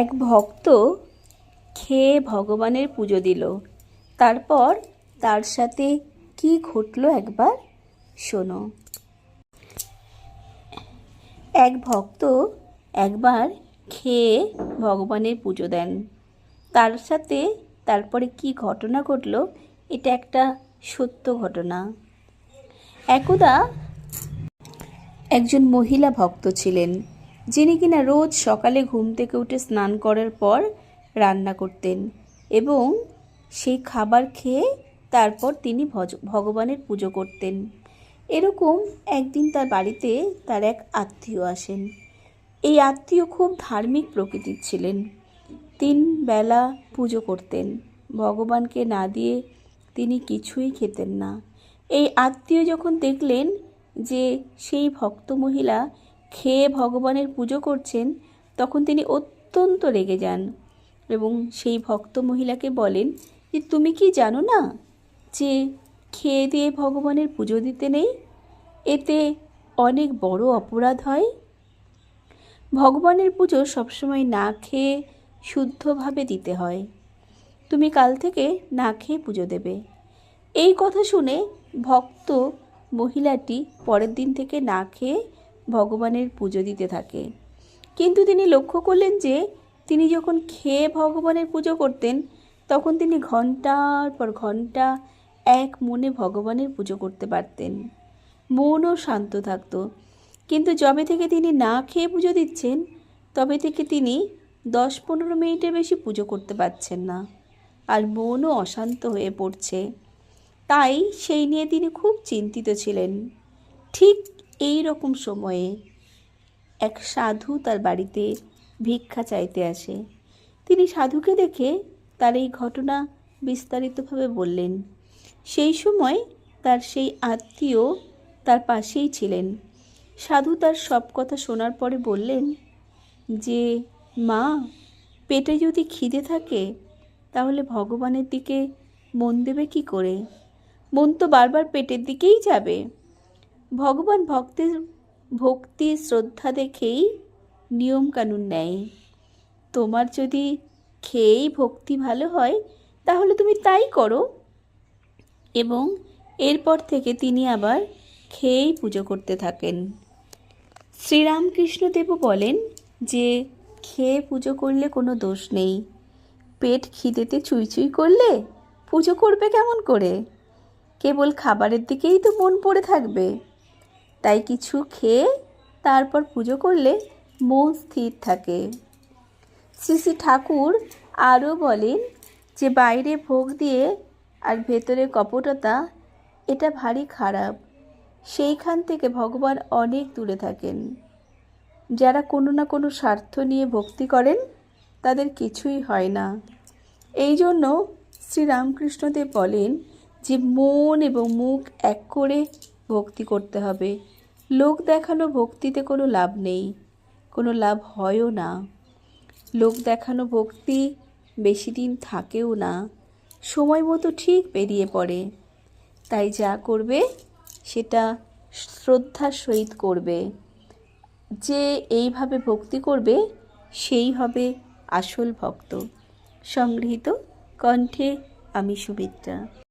এক ভক্ত খেয়ে ভগবানের পুজো দিল। তারপর তার সাথে কি ঘটলো একবার শোনো। এক ভক্ত একবার খেয়ে ভগবানের পুজো দেন। তার সাথে তারপরে কি ঘটনা ঘটলো এটা একটা সত্য ঘটনা। একদা একজন মহিলা ভক্ত ছিলেন। যিনি কিনা রোজ সকালে ঘুম থেকে উঠে স্নান করার পর রান্না করতেন এবং সেই খাবার খেয়ে তারপর তিনি ভগবানের পুজো করতেন। এরকম একদিন তার বাড়িতে তার এক আত্মীয় আসেন। এই আত্মীয় খুব ধার্মিক প্রকৃতির ছিলেন। তিন বেলা পুজো করতেন। ভগবানকে না দিয়ে তিনি কিছুই খেতেন না। এই আত্মীয় যখন দেখলেন যে সেই ভক্ত মহিলা খেয়ে ভগবানের পুজো করছেন, তখন তিনি অত্যন্ত রেগে যান এবং সেই ভক্ত মহিলাকে বলেন যে তুমি কি জানো না যে খেয়ে দিয়ে ভগবানের পুজো দিতে নেই? এতে অনেক বড় অপরাধ হয়। ভগবানের পুজো সবসময় না খেয়ে শুদ্ধভাবে দিতে হয়। তুমি কাল থেকে না খেয়ে পুজো দেবে। এই কথা শুনে ভক্ত মহিলাটি পরের দিন থেকে না খেয়ে ভগবানের পুজো দিতে থাকে। কিন্তু তিনি লক্ষ্য করলেন যে, তিনি যখন খেয়ে ভগবানের পুজো করতেন, তখন তিনি ঘণ্টার পর ঘণ্টা এক মনে ভগবানের পুজো করতে পারতেন। মনও শান্ত থাকত। কিন্তু যবে থেকে তিনি না খেয়ে পুজো দিচ্ছেন, তবে থেকে তিনি দশ পনেরো মিনিটের বেশি পুজো করতে পারছেন না। আর মনও অশান্ত হয়ে পড়ছে। তাই সেই নিয়ে তিনি খুব চিন্তিত ছিলেন। ঠিক এই রকম সময়ে এক সাধু তার বাড়িতে ভিক্ষা চাইতে আসে। তিনি সাধুকে দেখে তার এই ঘটনা বিস্তারিতভাবে বললেন। সেই সময় তার সেই আত্মীয় তার পাশেই ছিলেন। সাধু তার সব কথা শোনার পরে বললেন যে, মা, পেটে যদি খিদে থাকে, তাহলে ভগবানের দিকে মন দেবে কি করে? মন তো বারবার পেটের দিকেই যাবে। ভগবান ভক্তের ভক্তি শ্রদ্ধা দেখেই নিয়মকানুন নেয়। তোমার যদি খেয়েই ভক্তি ভালো হয়, তাহলে তুমি তাই করো। এবং এরপর থেকে তিনি আবার খেয়েই পুজো করতে থাকেন। শ্রীরামকৃষ্ণদেবও বলেন যে, খেয়ে পুজো করলে কোনো দোষ নেই। পেট খিদেতে চুই চুই করলে পুজো করবে কেমন করে? কেবল খাবারের দিকেই তো মন পড়ে থাকবে। তাই কিছু খেয়ে তারপর পুজো করলে মন স্থির থাকে। শ্রী শ্রী ঠাকুর আরও বলেন যে, বাইরে ভোগ দিয়ে আর ভেতরে কপটতা, এটা ভারী খারাপ। সেইখান থেকে ভগবান অনেক দূরে থাকেন। যারা কোনো না কোনো স্বার্থ নিয়ে ভক্তি করেন, তাদের কিছুই হয় না। এই জন্য শ্রীরামকৃষ্ণদেব বলেন যে, মন এবং মুখ এক করে ভক্তি করতে হবে। লোক দেখানো ভক্তিতে কোনো লাভ নেই, কোনো লাভ হয়ও না। লোক দেখানো ভক্তি বেশি দিন থাকেও না, সময় মতো ঠিক বেরিয়ে পড়ে। তাই যা করবে, সেটা শ্রদ্ধার সহিত করবে। যে এইভাবে ভক্তি করবে, সেই হবে আসল ভক্ত। সংগৃহীত কণ্ঠে আমি সুমিত্রা।